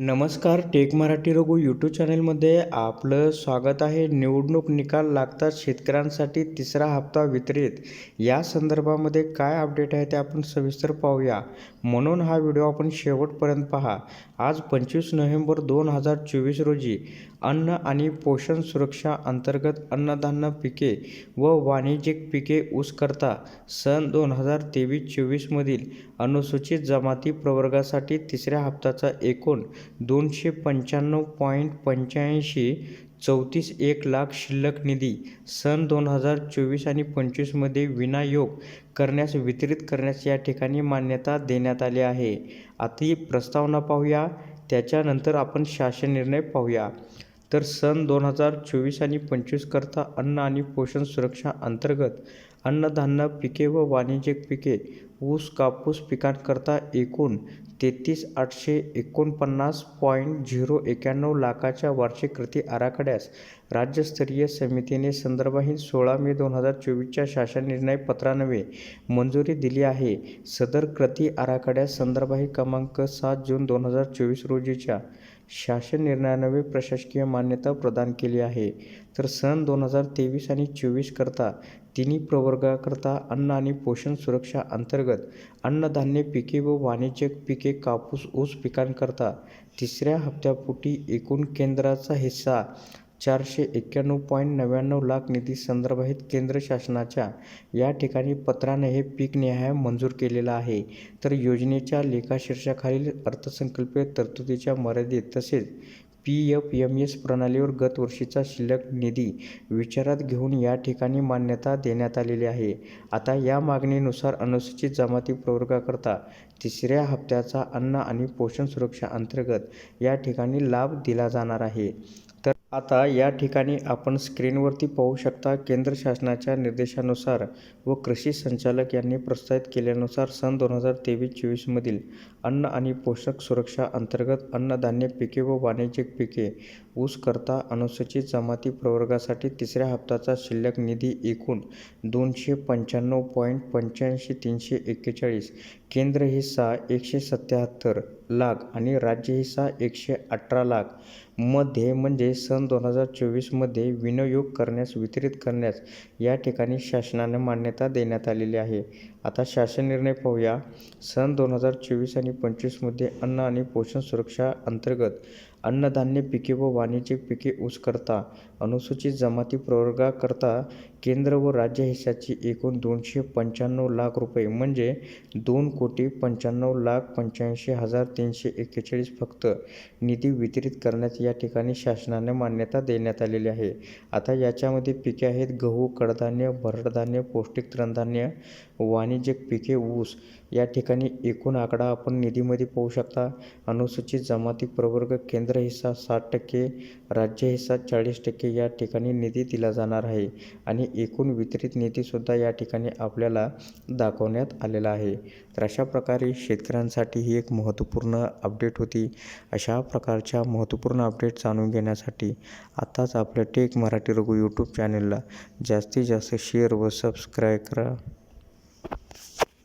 नमस्कार take Marathi Raghu YouTube चॅनलमध्ये आपलं स्वागत आहे. निवडणूक निकाल लागतात शेतकऱ्यांसाठी तिसरा हप्ता वितरित. या संदर्भामध्ये काय अपडेट आहे ते आपण सविस्तर पाहूया. म्हणून हा व्हिडिओ आपण शेवटपर्यंत पहा. आज पंचवीस नोव्हेंबर दोन हजार चोवीस रोजी अन्न आणि पोषण सुरक्षा अंतर्गत अन्नधान्य पिके व वाणिज्यिक पिके ऊसकरता सन दोन हजार तेवीस चोवीसमधील अनुसूचित जमाती प्रवर्गासाठी तिसऱ्या हप्त्याचा एकूण दोनशे पंच्याण्णव पॉईंट पंच्याऐंशी चौतीस एक लाख शिल्लक निधी सन दोन हजार चोवीस आणि पंचवीसमध्ये विनायोग करण्यास वितरित करण्यास या ठिकाणी मान्यता देण्यात आली आहे. आता ही प्रस्तावना पाहूया. त्याच्यानंतर आपण शासन निर्णय पाहूया. तर सन दोन हजार चोवीस आणि पंचवीसकरता अन्न आणि पोषण सुरक्षा अंतर्गत अन्नधान्य पिके व वाणिज्यिक पिके ऊस कापूस पिकांकरता एकूण तेहतीस आठशे एकोणपन्नास पॉईंट झिरो एक्याण्णव लाखाच्या वार्षिक कृती आराखड्यास राज्यस्तरीय समितीने संदर्भातील सोळा मे दोन हजार चोवीसच्या शासन निर्णय पत्रान्वये मंजुरी दिली आहे. सदर कृती आराखड्यास संदर्भातील क्रमांक सात जून दोन हजार चोवीस रोजीच्या शासन निर्णयानवे प्रशासकीय मान्यता प्रदान केली आहे. तर सन दोन हजार तेवीस आणि चोवीसकरता तिन्ही प्रवर्गाकरता अन्न आणि पोषण सुरक्षा अंतर्गत अन्नधान्य पिके व वाणिज्यिक पिके कापूस ऊस पिकांकरता तिसऱ्या हप्त्यापोटी एकूण केंद्राचा हिस्सा चारशे एक्क्याण्णव पॉईंट नव्याण्णव लाख निधी संदर्भात केंद्र शासनाच्या या ठिकाणी पत्राने हे पीक न्याय मंजूर केलेलं आहे. तर योजनेच्या लेखाशीर्षाखालील अर्थसंकल्पीय तरतुदीच्या मर्यादित तसेच पी एफ एम एस प्रणालीवर गत वर्षीचा शिल्लक निधी विचारात घेऊन या ठिकाणी मान्यता देण्यात आलेली आहे. आता या मागणीनुसार अनुसूचित जमाती प्रवर्गाकरता तिसऱ्या हप्त्याचा अन्न आणि पोषण सुरक्षा अंतर्गत या ठिकाणी लाभ दिला जाणार आहे. आता या ठिकाणी आपण स्क्रीनवरती पाहू शकता केंद्र शासनाच्या निर्देशानुसार व कृषी संचालक यांनी प्रस्तावित केल्यानुसार सन दोन हजार तेवीस चोवीसमधील अन्न आणि पोषक सुरक्षा अंतर्गत अन्नधान्य पिके व वाणिज्यिक पिके ऊसकरता अनुसूचित जमाती प्रवर्गासाठी तिसऱ्या हप्त्याचा शिल्लक निधी एकूण दोनशे पंच्याण्णव पॉईंट पंच्याऐंशी तीनशे एक्केचाळीस. केंद्र हिस्सा एकशे सत्याहत्तर लाख आणि राज्य हिस्सा एकशे अठरा लाख. मध्ये म्हणजे सन दोन हजार चोवीसमध्ये विनियोग करण्यास वितरित करण्यास या ठिकाणी शासनाने मान्यता देण्यात आलेली आहे. आता शासन निर्णय पाहूया. सन दोन हजार चोवीस आणि पंचवीसमध्ये अन्न आणि पोषण सुरक्षा अंतर्गत अन्नधान्य पिके व वाणिज्यिक पिके ऊस करता अनुसूचित जमाती प्रवर्गाकरता केंद्र व राज्य हिस्साची एकूण दोनशे पंच्याण्णव लाख रुपये म्हणजे दोन कोटी पंच्याण्णव लाख पंच्याऐंशी हजार तीनशे एक्केचाळीस फक्त निधी वितरित करण्यात या ठिकाणी शासनाने मान्यता देण्यात आलेली आहे. आता याच्यामध्ये पिके आहेत गहू कडधान्य भरडधान्य पौष्टिक तृणधान्य वाणिज्यिक पिके ऊस या ठिकाणी एकूण आकडा आपण निधीमध्ये पाहू शकता. अनुसूचित जमाती प्रवर्ग केंद्र हिस्सा साठ टक्के राज्य हिस्सा चाळीस टक्के या ठिकाणी निधी दिला जाणार आहे आणि एकूण वितरित निधीसुद्धा या ठिकाणी आपल्याला दाखवण्यात आलेला आहे. तर अशा प्रकारे शेतकऱ्यांसाठी ही एक महत्त्वपूर्ण अपडेट होती. अशा प्रकारच्या महत्त्वपूर्ण अपडेट जाणून घेण्यासाठी आत्ताच आपल्या टेक मराठी रघु यूट्यूब चॅनलला जास्तीत जास्त शेअर व सबस्क्राईब करा.